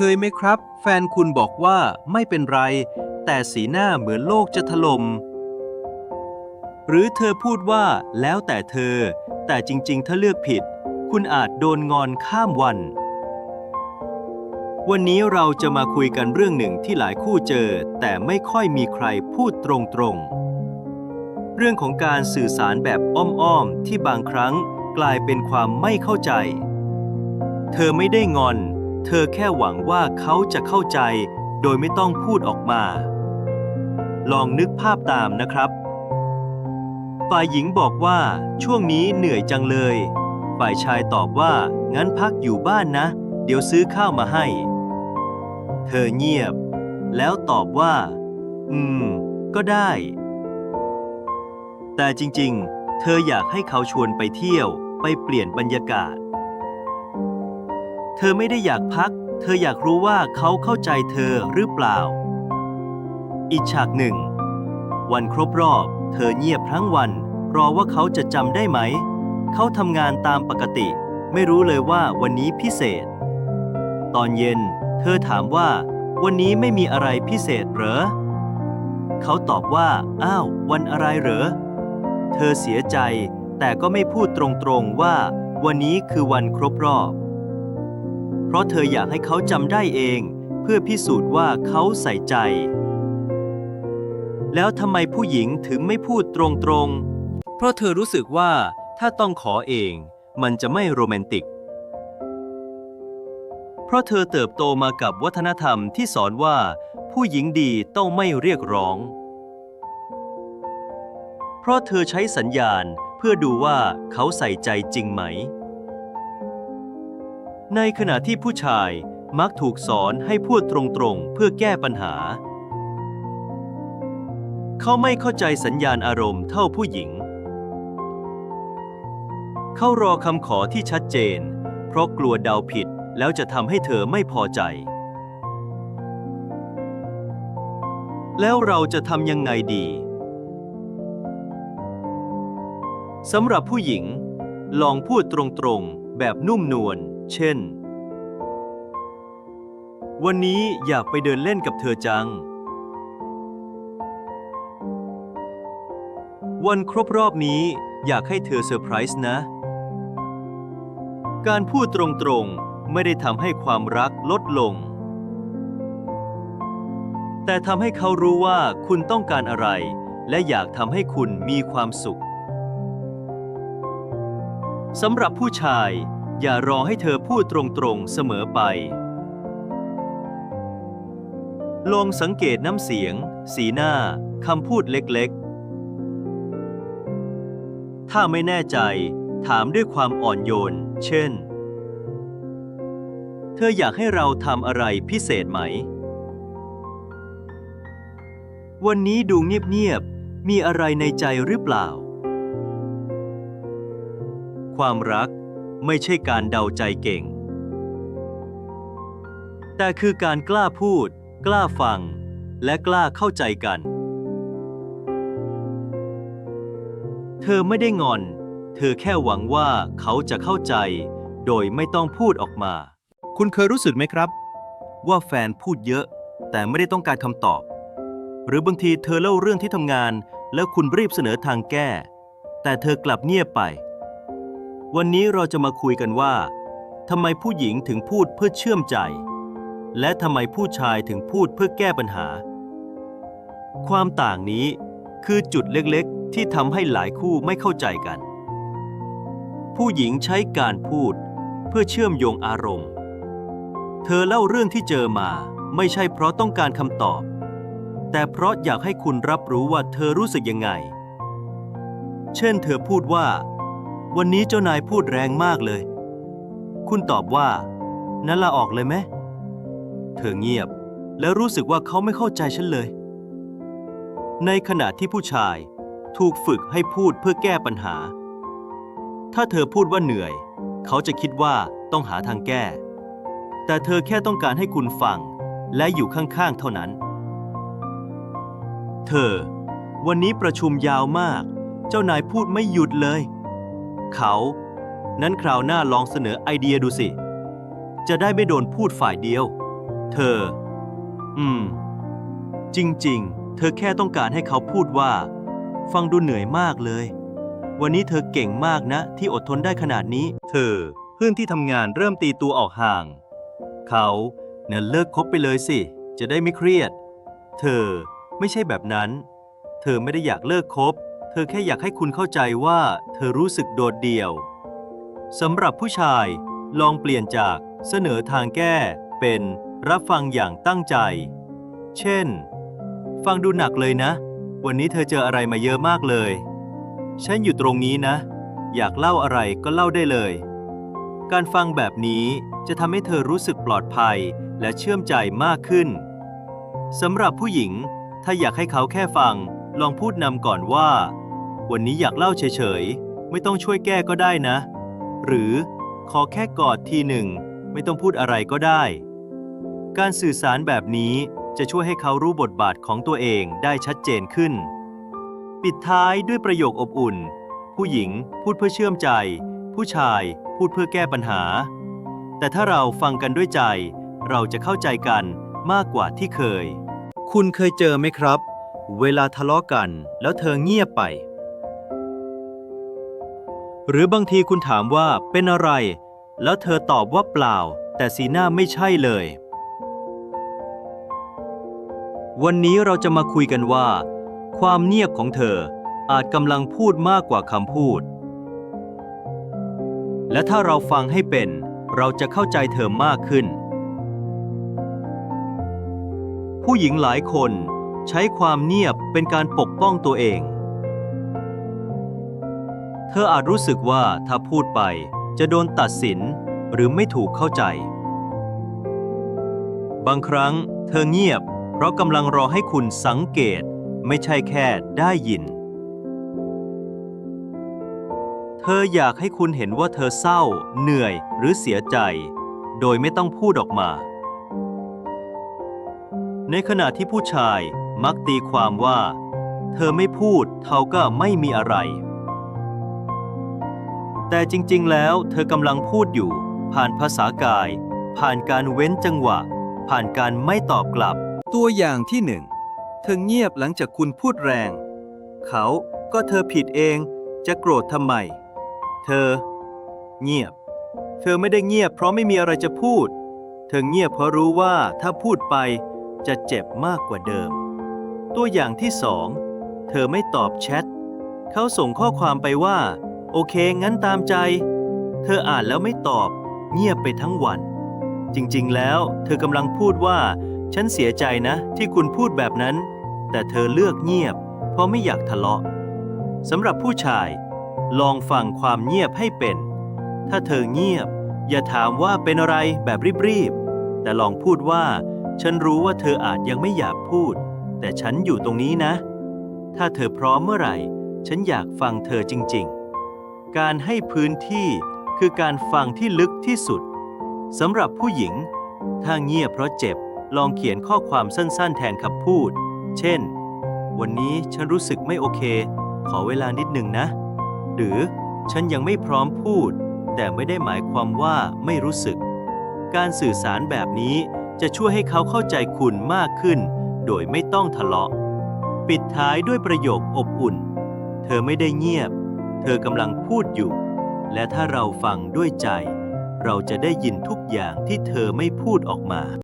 เคยไหมครับ แฟนคุณบอกว่าไม่เป็นไร แต่สีหน้าเหมือนโลกจะถล่มหรือเธอพูดว่าแล้วแต่เธอ แต่จริงๆ ถ้าเลือกผิด คุณอาจโดนงอนข้ามวัน วันนี้เราจะมาคุยกันเรื่องหนึ่งที่หลายคู่เจอ แต่ไม่ค่อยมีใครพูดตรงๆ เรื่องของการสื่อสารแบบอ้อมๆ ที่บางครั้งกลายเป็นความไม่เข้าใจ เธอไม่ได้งอน เธอแค่หวังว่าเขาจะเข้าใจ โดยไม่ต้องพูดออกมา ลองนึกภาพตามนะครับ ฝ่ายหญิงบอกว่าช่วงนี้เหนื่อยจังเลย ฝ่ายชายตอบว่า งั้นพักอยู่บ้านนะ เดี๋ยวซื้อข้าวมาให้ เธอเงียบ แล้วตอบว่า อืม ก็ได้ แต่จริงๆ เธออยากให้เขาชวนไปเที่ยว ไปเปลี่ยนบรรยากาศ เธอไม่ได้อยากพัก เธออยากรู้ว่าเขาเข้าใจเธอหรือเปล่า อีกฉากหนึ่ง วันครบรอบ เธอเงียบทั้งวัน รอว่าเขาจะจำได้ไหม เขาทำงานตามปกติ ไม่รู้เลยว่าวันนี้พิเศษ ตอนเย็น เธอถามว่า วันนี้ไม่มีอะไรพิเศษเหรอ เขาตอบว่า อ้าว วันอะไรเหรอ เธอเสียใจ แต่ก็ไม่พูดตรงๆว่า วันนี้คือวันครบรอบ เพราะเธออยากให้เขาจำได้เอง เพื่อพิสูจน์ว่าเขาใส่ใจ แล้วทำไมผู้หญิงถึงไม่พูดตรงๆ เพราะเธอรู้สึกว่าถ้าต้องขอเอง มันจะไม่โรแมนติก เพราะเธอเติบโตมากับวัฒนธรรมที่สอนว่า ผู้หญิงดีต้องไม่เรียกร้อง เพราะเธอใช้สัญญาณเพื่อดูว่าเขาใส่ใจจริงไหม ในขณะที่ผู้ชายมักถูกสอนให้พูดตรงๆ เพื่อแก้ปัญหา เขาไม่เข้าใจสัญญาณอารมณ์เท่าผู้หญิง เขารอคำขอที่ชัดเจน เพราะกลัวเดาผิดแล้วจะทำให้เธอไม่พอใจ แล้วเราจะทำยังไงดีสำหรับผู้หญิง ลองพูดตรงๆ แบบนุ่มนวล เช่น วันนี้อยากไปเดินเล่นกับเธอจัง วันครบรอบนี้อยากให้เธอเซอร์ไพรส์นะ การพูดตรงๆไม่ได้ทำให้ความรักลดลง แต่ทำให้เขารู้ว่าคุณต้องการอะไร และอยากทำให้คุณมีความสุขสำหรับผู้ชาย อย่ารอให้เธอพูดตรงๆเสมอไป ลองสังเกตน้ำเสียง สีหน้า คำพูดเล็กๆ ถ้าไม่แน่ใจ ถามด้วยความอ่อนโยน เช่น เธออยากให้เราทำอะไรพิเศษไหม วันนี้ดูเงียบๆ มีอะไรในใจหรือเปล่า ความรัก ไม่ใช่การเดาใจเก่ง แต่คือการกล้าพูด กล้าฟัง และกล้าเข้าใจกัน เธอไม่ได้งอน เธอแค่หวังว่าเขาจะเข้าใจ โดยไม่ต้องพูดออกมา คุณเคยรู้สึกไหมครับ ว่าแฟนพูดเยอะ แต่ไม่ได้ต้องการคำตอบ หรือบางทีเธอเล่าเรื่องที่ทำงาน แล้วคุณรีบเสนอทางแก้ แต่เธอกลับเงียบไป วันนี้เราจะมาคุยกันว่าทำไมผู้หญิงถึงพูดเพื่อเชื่อมใจ และทำไมผู้ชายถึงพูดเพื่อแก้ปัญหา ความต่างนี้คือจุดเล็กๆ ที่ทำให้หลายคู่ไม่เข้าใจกัน ผู้หญิงใช้การพูดเพื่อเชื่อมโยงอารมณ์ เธอเล่าเรื่องที่เจอมาไม่ใช่เพราะต้องการคำตอบ แต่เพราะอยากให้คุณรับรู้ว่าเธอรู้สึกยังไง เช่น เธอพูดว่า วันนี้เจ้านายพูดแรงมากเลย คุณตอบว่านั้นลาออกเลยไหม เธอเงียบ แล้วรู้สึกว่าเขาไม่เข้าใจฉันเลย ในขณะที่ผู้ชายถูกฝึกให้พูดเพื่อแก้ปัญหา ถ้าเธอพูดว่าเหนื่อย เขาจะคิดว่าต้องหาทางแก้ แต่เธอแค่ต้องการให้คุณฟัง และอยู่ข้างๆเท่านั้น เธอ วันนี้ประชุมยาวมาก เจ้านายพูดไม่หยุดเลย เขา นั้นคราวหน้าลองเสนอไอเดียดูสิ จะได้ไม่โดนพูดฝ่ายเดียว เธอ อืม จริงๆ เธอแค่ต้องการให้เขาพูดว่า ฟังดูเหนื่อยมากเลย วันนี้เธอเก่งมากนะ ที่อดทนได้ขนาดนี้ เธอ เพื่อนที่ทำงานเริ่มตีตัวออกห่าง เขาเนี่ยเลิกคบไปเลยสิ จะได้ไม่เครียด เธอไม่ใช่แบบนั้น เธอไม่ได้อยากเลิกคบ ธอแค่อยากให้คุณเข้าใจว่าเธอรู้สึกโดดเดี่ยว สำหรับผู้ชายลองเปลี่ยนจากเสนอทางแก้ เป็นรับฟังอย่างตั้งใจ เช่น ฟังดูหนักเลยนะ วันนี้เธอเจออะไรมาเยอะมากเลย ฉันอยู่ตรงนี้นะ อยากเล่าอะไรก็เล่าได้เลย การฟังแบบนี้จะทำให้เธอรู้สึกปลอดภัยและเชื่อมใจมากขึ้นสำหรับผู้หญิง ถ้าอยากให้เขาแค่ฟัง ลองพูดนำก่อนว่า วันนี้อยากเล่าเฉยๆ ไม่ต้องช่วยแก้ก็ได้นะ หรือขอแค่กอดทีหนึ่ง ไม่ต้องพูดอะไรก็ได้ การสื่อสารแบบนี้จะช่วยให้เขารู้บทบาทของตัวเองได้ชัดเจนขึ้น ปิดท้ายด้วยประโยคอบอุ่น ผู้หญิงพูดเพื่อเชื่อมใจ ผู้ชายพูดเพื่อแก้ปัญหา แต่ถ้าเราฟังกันด้วยใจ เราจะเข้าใจกันมากกว่าที่เคย คุณเคยเจอไหมครับ เวลาทะเลาะกันแล้วเธอเงียบไป หรือบางทีคุณถามว่าเป็นอะไร แล้วเธอตอบว่าเปล่า แต่สีหน้าไม่ใช่เลย วันนี้เราจะมาคุยกันว่า ความเงียบของเธออาจกำลังพูดมากกว่าคำพูด และถ้าเราฟังให้เป็น เราจะเข้าใจเธอมากขึ้น ผู้หญิงหลายคนใช้ความเงียบเป็นการปกป้องตัวเอง เธออาจรู้สึกว่าถ้าพูดไปจะโดนตัดสินหรือไม่ถูกเข้าใจ บางครั้งเธอเงียบ เพราะกำลังรอให้คุณสังเกตไม่ใช่แค่ได้ยิน เธออยากให้คุณเห็นว่าเธอเศร้า เหนื่อยหรือเสียใจ โดยไม่ต้องพูดออกมา ในขณะที่ผู้ชายมักตีความว่า เธอไม่พูดเท่าก็ไม่มีอะไร แต่จริงๆ แล้วเธอกำลังพูดอยู่ ผ่านภาษากาย ผ่านการเว้นจังหวะ ผ่านการไม่ตอบกลับ ตัวอย่างที่หนึ่งเธอเงียบหลังจากคุณพูดแรง เขาก็เธอผิดเองจะโกรธทำไม เธอ เงียบ เธอไม่ได้เงียบเพราะไม่มีอะไรจะพูด เธอเงียบเพราะรู้ว่าถ้าพูดไปจะเจ็บมากกว่าเดิม ตัวอย่างที่สองเธอไม่ตอบแชทเขาส่งข้อความไปว่า โอเค งั้นตามใจ เธออ่านแล้วไม่ตอบ เงียบไปทั้งวัน จริงๆ แล้ว เธอกำลังพูดว่า ฉันเสียใจนะ ที่คุณพูดแบบนั้น แต่เธอเลือกเงียบ เพราะไม่อยากทะเลาะสำหรับผู้ชาย ลองฟังความเงียบให้เป็น ถ้าเธอเงียบ อย่าถามว่าเป็นอะไรแบบรีบๆ แต่ลองพูดว่า ฉันรู้ว่าเธออาจยังไม่อยากพูด แต่ฉันอยู่ตรงนี้นะ ถ้าเธอพร้อมเมื่อไหร่ ฉันอยากฟังเธอจริง ๆ การให้พื้นที่คือการฟังที่ลึกที่สุดสำหรับผู้หญิง ถ้าเงียบเพราะเจ็บ ลองเขียนข้อความสั้นๆ แทนคำพูด เช่น วันนี้ฉันรู้สึกไม่โอเค ขอเวลานิดหนึ่งนะ หรือฉันยังไม่พร้อมพูด แต่ไม่ได้หมายความว่าไม่รู้สึก การสื่อสารแบบนี้จะช่วยให้เขาเข้าใจคุณมากขึ้น โดยไม่ต้องทะเลาะ ปิดท้ายด้วยประโยคอบอุ่น เธอไม่ได้เงียบ ธอกำลังพูดอยู่ และถ้าเราฟังด้วยใจ เราจะได้ยินทุกอย่างที่เธอไม่พูดออกมา